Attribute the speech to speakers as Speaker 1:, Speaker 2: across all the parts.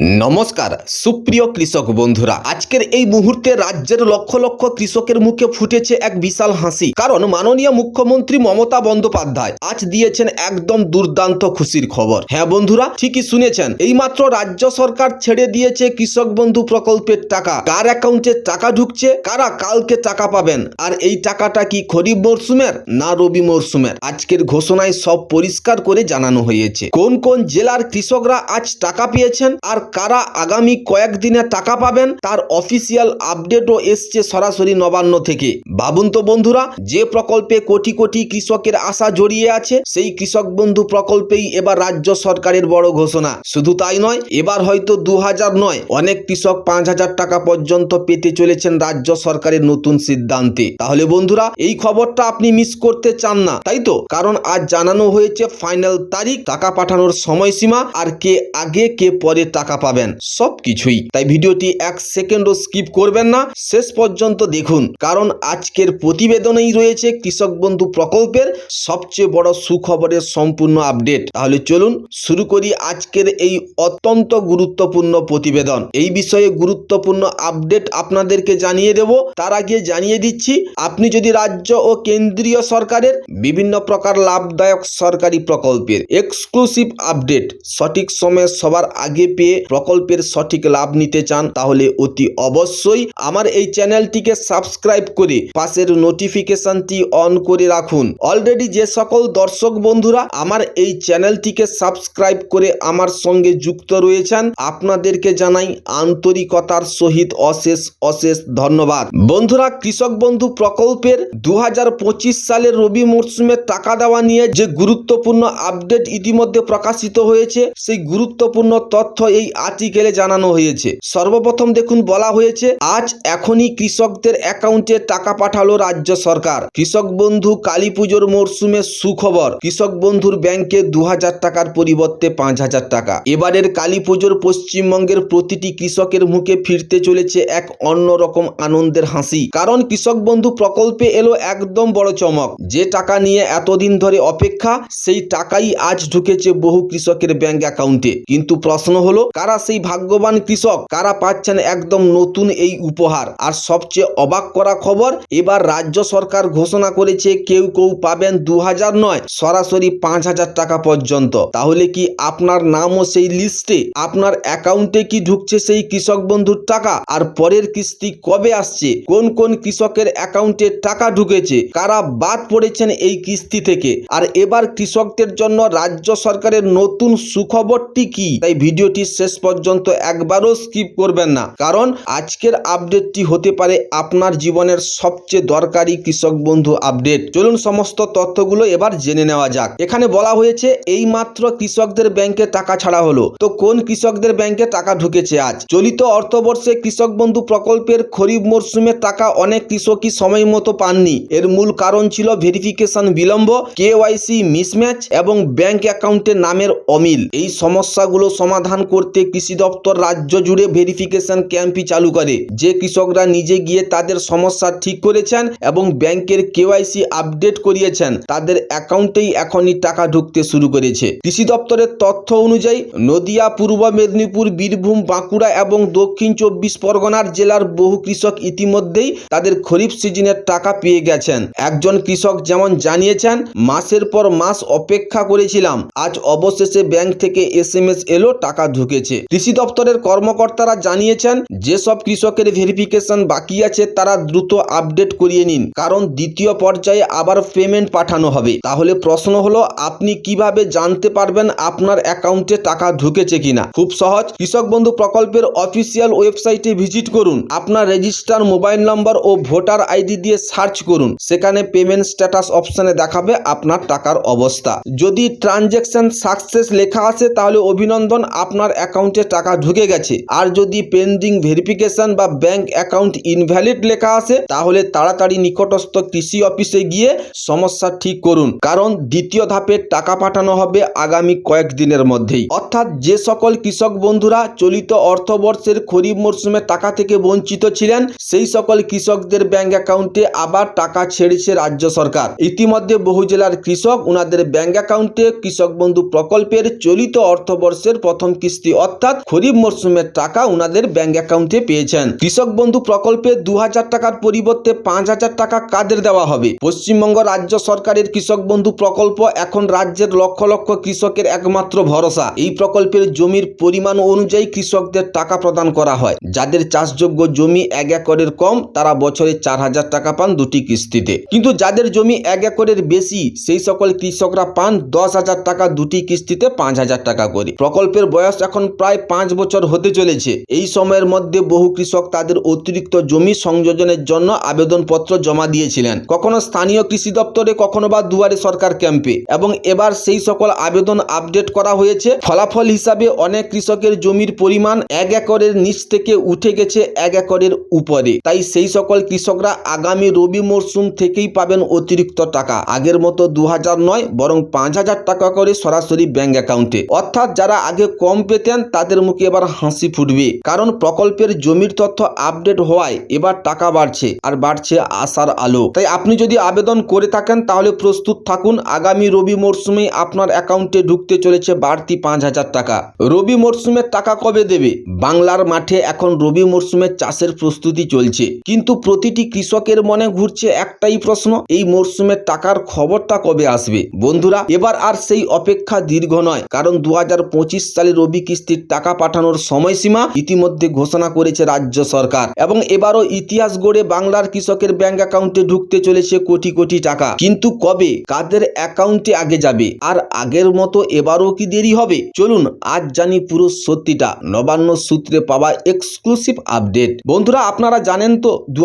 Speaker 1: নমস্কার, সুপ্রিয় কৃষক বন্ধুরা। আজকের এই মুহূর্তে রাজ্যের লক্ষ লক্ষ কৃষকের মুখে ফুটেছে এক বিশাল হাসি। কারণ মাননীয় মুখ্যমন্ত্রী মমতা বন্দ্যোপাধ্যায় আজ দিয়েছেন একদম দুর্দান্ত খুশির খবর। হ্যাঁ বন্ধুরা, ঠিকই শুনেছেন। এইমাত্র রাজ্য সরকার ছেড়ে দিয়েছে কৃষক বন্ধু প্রকল্পের টাকা। কার অ্যাকাউন্টে টাকা ঢুকছে, কারা কালকে টাকা পাবেন? আর এই টাকাটা কি খরিফ মরশুমের না রবি মরশুমের? আজকের ঘোষণায় সব পরিষ্কার করে জানানো হয়েছে। কোন কোন জেলার কৃষকরা আজ টাকা পেয়েছেন? আর কারা আগামী কয়েকদিনে টাকা পাবেন তার অফিসিয়াল আপডেটও এসছে সরাসরি নবান্ন থেকে। ভাবুন তো বন্ধুরা, যে প্রকল্পে কোটি কোটি কৃষকের আশা জড়িয়ে আছে, সেই কৃষক বন্ধু প্রকল্পেই এবার রাজ্য সরকারের বড় ঘোষণা। শুধু তাই নয়, এবার হয়তো দু হাজার নয়, অনেক কৃষক পাঁচ হাজার টাকা পর্যন্ত পেতে চলেছেন রাজ্য সরকারের নতুন সিদ্ধান্তে। তাহলে বন্ধুরা, এই খবরটা আপনি মিস করতে চান না, তাই তো? কারণ আজ জানানো হয়েছে ফাইনাল তারিখ, টাকা পাঠানোর সময়সীমা, আর কে আগে কে পরে টাকা পাবেন সব কিছুই তাই ভিডিওটি এক সেকেন্ডও স্কিপ করবেন না, শেষ পর্যন্ত দেখুন। কারণ আজকের প্রতিবেদনেই রয়েছে কৃষক বন্ধু প্রকল্পের সবচেয়ে বড় সুখবরের সম্পূর্ণ আপডেট। তাহলে চলুন শুরু করি আজকের এই অত্যন্ত গুরুত্বপূর্ণ প্রতিবেদন। এই বিষয়ে গুরুত্বপূর্ণ আপডেট আপনাদেরকে জানিয়ে দেব। তার আগে জানিয়ে দিচ্ছি, আপনি যদি রাজ্য ও কেন্দ্রীয় সরকারের বিভিন্ন প্রকার লাভদায়ক সরকারি প্রকল্পের এক্সক্লুসিভ আপডেট সঠিক সময়ে সবার আগে পেয়ে প্রকল্পের সঠিক লাভ নিতে চান, তাহলে অতি অবশ্যই আমার এই চ্যানেলটিকে সাবস্ক্রাইব করে পাশের নোটিফিকেশনটি অন করে রাখুন। অলরেডি যে সকল দর্শক বন্ধুরা আমার এই চ্যানেলটিকে সাবস্ক্রাইব করে আমার সঙ্গে যুক্ত রয়েছেন, আপনাদেরকে জানাই আন্তরিকতার সহিত অশেষ অশেষ ধন্যবাদ। বন্ধুরা, কৃষক বন্ধু প্রকল্পের দু হাজার পঁচিশ সালের রবি মরশুমে টাকা দেওয়া নিয়ে যে গুরুত্বপূর্ণ আপডেট ইতিমধ্যে প্রকাশিত হয়েছে, সেই গুরুত্বপূর্ণ তথ্য এই আর্টিকেলে জানানো হয়েছে। সর্বপ্রথম দেখুন, বলা হয়েছে, আজ এখনই কৃষকদের অ্যাকাউন্টে টাকা পাঠালো রাজ্য সরকার। কৃষক বন্ধু কালী পুজোর মরশুমে সুখবর, কৃষক বন্ধুর ব্যাংকে দু হাজার টাকার পরিবর্তে পাঁচ হাজার টাকা। এবারের কালী পুজোর পশ্চিমবঙ্গের প্রতিটি কৃষকের মুখে ফিরতে চলেছে এক অন্যরকম আনন্দের হাসি। কারণ কৃষক বন্ধু প্রকল্পে এলো একদম বড় চমক। যে টাকা নিয়ে এতদিন ধরে অপেক্ষা, সেই টাকাই আজ ঢুকেছে বহু কৃষকের ব্যাংক অ্যাকাউন্টে। কিন্তু প্রশ্ন হলো, কারা সেই ভাগ্যবান কৃষক? কারা পাচ্ছেন একদম নতুন এই উপহার? আর সবচেয়ে অবাক করা খবর, এবার রাজ্য সরকার ঘোষণা করেছে কেউ কেউ পাবেন দু হাজার নয়, সরাসরি পাঁচ হাজার টাকা পর্যন্ত। তাহলে কি আপনার নামও সেই লিস্টে? আপনার অ্যাকাউন্টে কি ঢুকছে সেই কৃষক বন্ধুর টাকা? আর পরের কিস্তি কবে আসছে? কোন কোন কৃষকের অ্যাকাউন্টে টাকা ঢুকেছে? কারা বাদ পড়েছেন এই কিস্তি থেকে? আর এবার কৃষকদের জন্য রাজ্য সরকারের নতুন সুখবরটি কি? তাই ভিডিওটি শেষ পর্যন্ত একবারও স্কিপ করবেন না। কারণ আজকের আপডেটটি হতে পারে আপনার জীবনের সবচেয়ে দরকারি কৃষক বন্ধু আপডেট চলুন সমস্ত তথ্যগুলো এবার জেনে নেওয়া যাক। এখানে বলা হয়েছে এই মাত্র কৃষকদের ব্যাংকে টাকা ছাড়া হলো। তো কোন কৃষকদের ব্যাংকে টাকা ঢুকেছে আজ? চলিত অর্থবর্ষে কৃষক বন্ধু প্রকল্পের খরিফ মরশুমে টাকা অনেক কৃষকই সময় মতো পাননি। এর মূল কারণ ছিল ভেরিফিকেশন বিলম্ব কেওয়াইসি মিসম্যাচ এবং ব্যাংক অ্যাকাউন্টের নামের অমিল। এই সমস্যাগুলো সমাধান করতে কৃষি দপ্তর রাজ্য জুড়ে ভেরিফিকেশন ক্যাম্পই চালু করে। যে কৃষকরা নিজে গিয়ে তাদের সমস্যা ঠিক করেছেন এবং ব্যাংকের কেওয়াইসি আপডেট করিয়েছেন, তাদের অ্যাকাউন্টেই এখনই টাকা ঢুকতে শুরু করেছে। কৃষি দপ্তরের তথ্য অনুযায়ী, নদিয়া, পূর্ব মেদিনীপুর, বীরভূম, বাঁকুড়া এবং দক্ষিণ চব্বিশ পরগনার জেলার বহু কৃষক ইতিমধ্যেই তাদের খরিফ সিজনের টাকা পেয়ে গেছেন। একজন কৃষক যেমন জানিয়েছেন, মাসের পর মাস অপেক্ষা করেছিলাম, আজ অবশেষে ব্যাংক থেকে এস এলো, টাকা ঢুকেছে। কৃষি দপ্তরের কর্মকর্তারা জানিয়েছেন, যেসব কৃষকের ভেরিফিকেশন বাকি আছে, তারা দ্রুত আপডেট করিয়ে নিন। কারণ দ্বিতীয় পর্যায়ে আবার পেমেন্ট পাঠানো হবে। তাহলে প্রশ্ন হলো, আপনি কীভাবে জানতে পারবেন আপনার অ্যাকাউন্টে টাকা ঢুকেছে কিনা? খুব সহজ। কৃষক বন্ধু প্রকল্পের অফিসিয়াল ওয়েবসাইটে ভিজিট করুন। আপনার রেজিস্টার মোবাইল নম্বর ও ভোটার আইডি দিয়ে সার্চ করুন। সেখানে পেমেন্ট স্ট্যাটাস অপশনে দেখাবে আপনার টাকার অবস্থা। যদি ট্রানজ্যাকশন সাকসেস লেখা আসে, তাহলে অভিনন্দন, আপনার অ্যাকাউন্টে টাকা ঢুকে গেছে। আর যদি পেন্ডিং ভেরিফিকেশন বা ব্যাংক অ্যাকাউন্ট ইনভ্যালিড লেখা আসে, তাহলে তাড়াতাড়ি নিকটস্থ কৃষি অফিসে গিয়ে সমস্যা ঠিক করুন। কারণ দ্বিতীয় ধাপে টাকা পাঠানো হবে আগামী কয়েকদিনের মধ্যেই। অর্থাৎ যে সকল কৃষক বন্ধুরা চলিত অর্থবর্ষের খরিফ মরশুমে টাকা থেকে বঞ্চিত ছিলেন, সেই সকল কৃষকদের ব্যাংক অ্যাকাউন্টে আবার টাকা ছেড়েছে রাজ্য সরকার। ইতিমধ্যে বহু জেলার কৃষক ওনাদের ব্যাংক অ্যাকাউন্টে কৃষক বন্ধু প্রকল্পের চলিত অর্থবর্ষের প্রথম কিস্তি অর্থাৎ খরিফ মরশুমের টাকা উনাদের ব্যাংক অ্যাকাউন্টে পেয়েছেন। কৃষক বন্ধু প্রকল্পে দু হাজার টাকার পরিবর্তে পাঁচ হাজার টাকা কাদের দেওয়া হবে? পশ্চিমবঙ্গ রাজ্য সরকারের কৃষক বন্ধু প্রকল্প এখন রাজ্যের লক্ষ লক্ষ কৃষকের একমাত্র ভরসা। এই প্রকল্পের জমির পরিমাণ অনুযায়ী কৃষকদের টাকা প্রদান করা হয়। যাদের চাষযোগ্য জমি এক একরের কম, তারা বছরে চার হাজার টাকা পান দুটি কিস্তিতে। কিন্তু যাদের জমি এক একরের বেশি, সেই সকল কৃষকরা পান দশ হাজার টাকা দুটি কিস্তিতে পাঁচ হাজার টাকা করে। প্রকল্পের বয়স এখন প্রায় পাঁচ বছর হতে চলেছে। এই সময়ের মধ্যে বহু কৃষক তাদের অতিরিক্ত জমি সংযোজনের জন্য আবেদনপত্র জমা দিয়েছিলেন। কখনো স্থানীয় কৃষি দপ্তরে, কখনো বা দুয়ারে সরকার ক্যাম্পে। এবং এবার সেই সকল আবেদন আপডেট করা হয়েছে। ফলাফল হিসাবে অনেক কৃষকের জমির পরিমাণ এক একরের নিচ থেকে উঠে গেছে এক একরের উপরে। তাই সেই সকল কৃষকরা আগামী রবি মরশুম থেকেই পাবেন অতিরিক্ত টাকা। আগের মতো দু নয়, বরং পাঁচ হাজার টাকা করে সরাসরি ব্যাংক অ্যাকাউন্টে। অর্থাৎ যারা আগে কম পেতেন তাদের মুখে এবার হাসি ফুটবে। কারণ প্রকল্পের জমির তথ্য আপডেট হওয়ায় এবার টাকা বাড়ছে আর বাড়ছে আশার আলো। তাই আপনি যদি আবেদন করে থাকেন, তাহলে প্রস্তুত থাকুন। আগামী রবি মরশুমে আপনার অ্যাকাউন্টে ঢুকতে চলেছে বাড়তি পাঁচ হাজার টাকা। রবি মরশুমের টাকা কবে দেবে? বাংলার মাঠে এখন রবি মরশুমের চাষের প্রস্তুতি চলছে। কিন্তু প্রতিটি কৃষকের মনে ঘুরছে একটাই প্রশ্ন, এই মরশুমের টাকার খবরটা কবে আসবে? বন্ধুরা, এবার আর সেই অপেক্ষা দীর্ঘ নয়, কারণ দু হাজার পঁচিশ সালে রবি কিস্তির টাকা পাঠানোর সময়সীমা ইতিমধ্যে ঘোষণা করেছে রাজ্য সরকার। এবং এবারও ইতিহাস গড়ে বাংলার কৃষকের ব্যাংক অ্যাকাউন্টে ঢুকতে চলেছে কোটি কোটি টাকা। কিন্তু কবে? কাদের অ্যাকাউন্টে আগে যাবে? আর আগের মতো এবারও কি দেরি হবে? চলুন, আজ জানি পুরো সত্যিটা। নবান্ন সূত্রে পাওয়া এক্সক্লুসিভ আপডেট। বন্ধুরা, আপনারা জানেন তো দু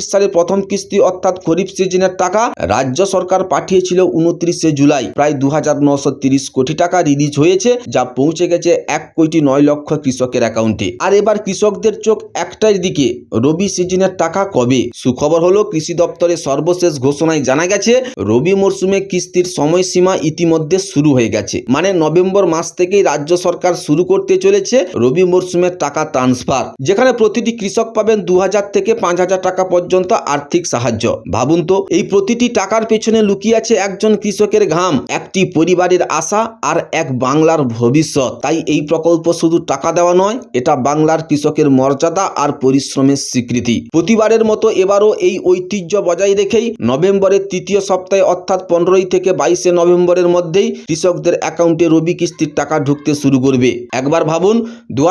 Speaker 1: সালের প্রথম কিস্তি অর্থাৎ খরিফ সিজনের টাকা রাজ্য সরকার পাঠিয়েছিল উনত্রিশে জুলাই। প্রায় দু কোটি টাকা রিলিজ হয়েছে, যা পৌঁছে গেছে এক কোটি নয় লক্ষ কৃষকের অ্যাকাউন্টে। আর এবার কৃষকদের চোখ একটাই দিকে, রবি সিজনের টাকা কবে? সুখবর হলো, কৃষি দপ্তরের সর্বশেষ ঘোষণায় জানা গেছে, রবি মরশুমে কিস্তির সময়সীমা ইতিমধ্যে শুরু হয়ে গেছে। মানে নভেম্বর মাস থেকেই রাজ্য সরকার শুরু করতে চলেছে রবি মরশুমের টাকা ট্রান্সফার যেখানে প্রতিটি কৃষক পাবেন দু হাজার থেকে পাঁচ হাজার টাকা পর্যন্ত আর্থিক সাহায্য। ভাবুন তো, এই প্রতিটি টাকার পেছনে লুকিয়ে আছে একজন কৃষকের ঘাম, একটি পরিবারের আশা আর এক বাংলার ভবিষ্যৎ। তাই এই প্রকল্প শুধু টাকা দেওয়া নয়, এটা বাংলার কৃষকের মর্যাদা আর পরিশ্রমের স্বীকৃতি। প্রতিবারের মতো এবারও এই ঐতিহ্য বজায় রেখেই নভেম্বরের তৃতীয় সপ্তাহে অর্থাৎ পনেরোই থেকে বাইশে নভেম্বরের মধ্যেই কৃষকদের অ্যাকাউন্টে রবি কিস্তির টাকা ঢুকতে শুরু করবে। একবার ভাবুন দু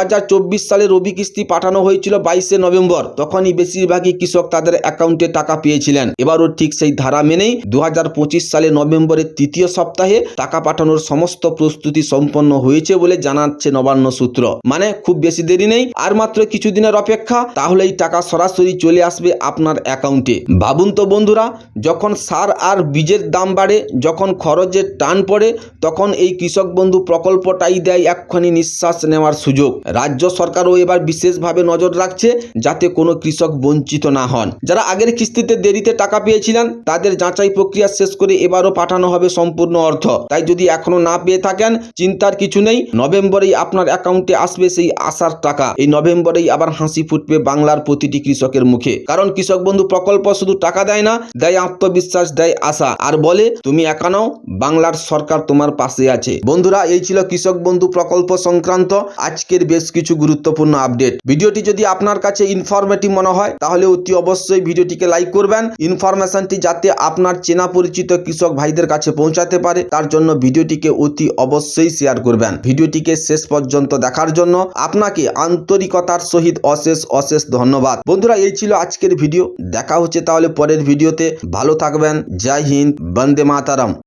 Speaker 1: সালে রবি কিস্তি পাঠানো হয়েছিল বাইশে নভেম্বর, তখনই বেশিরভাগই কৃষক তাদের অ্যাকাউন্টে টাকা পেয়েছিলেন। এবারও ঠিক সেই ধারা মেনেই দু হাজার পঁচিশ সালে নভেম্বরের তৃতীয় সপ্তাহে টাকা পাঠানোর সমস্ত প্রস্তুতি সম্পন্ন হয়েছে বলে জানাচ্ছে নবান্ন সূত্র। মানে খুব বেশি দেরি নেই, আর মাত্র কিছুদিনের অপেক্ষা, তাহলেই টাকা সরাসরি চলে আসবে আপনার অ্যাকাউন্টে। ভাবুন তো বন্ধুরা, যখন সার আর বীজের দাম বাড়ে, যখন খরচের টান পড়ে, তখন এই কৃষক বন্ধু প্রকল্পটাই দেয় এক্ষুনি নিঃশ্বাস নেওয়ার সুযোগ। রাজ্য সরকারও এবার বিশেষভাবে নজর রাখছে, যাতে কোনো কৃষক বঞ্চিত না হন। যারা আগের কিস্তিতে দেরিতে টাকা পেয়েছিলেন, তাদের যাচাই প্রক্রিয়া শেষ করে এবারও পাঠানো হবে সম্পূর্ণ অর্থ। তাই যদি এখনও না পেয়ে থাকেন, চিন্তার কিছু নেই, নভেম্বরেই আপনার অ্যাকাউন্টে আসবে সেই আসার টাকা। এই নভেম্বরেই আবার হাসি ফুটবে বাংলার প্রতিটি কৃষকের মুখে। কারণ কৃষক বন্ধু প্রকল্প শুধু টাকা দেয় না, দেয় আত্মবিশ্বাস, দেয় আশা। আর বলে, তুমি একা নাও, বাংলার সরকার তোমার পাশে আছে। বন্ধুরা, এই ছিল কৃষক বন্ধু প্রকল্প সংক্রান্ত আজকের বেশ কিছু গুরুত্বপূর্ণ আপডেট। ভিডিওটি যদি আপনার কাছে ইনফরমেটিভ মনে হয়, তাহলে অতি অবশ্যই ভিডিওটিকে লাইক করবেন। ইনফরমেশনটি যাতে আপনার চেনা পরিচিত কৃষক ভাইদের কাছে পৌঁছাতে পারে, তার জন্য ভিডিওটিকে অতি অবশ্যই শেয়ার করবেন। ভিডিওটিকে শেষ পর্যন্ত দেখার জন্য আপনাকে আন্তরিকতার সহিত অশেষ অশেষ ধন্যবাদ। বন্ধুরা, এই ছিল আজকের ভিডিও। দেখা হচ্ছে তাহলে পরের ভিডিওতে। ভালো থাকবেন। জয় হিন্দ। বন্দে মাতারাম।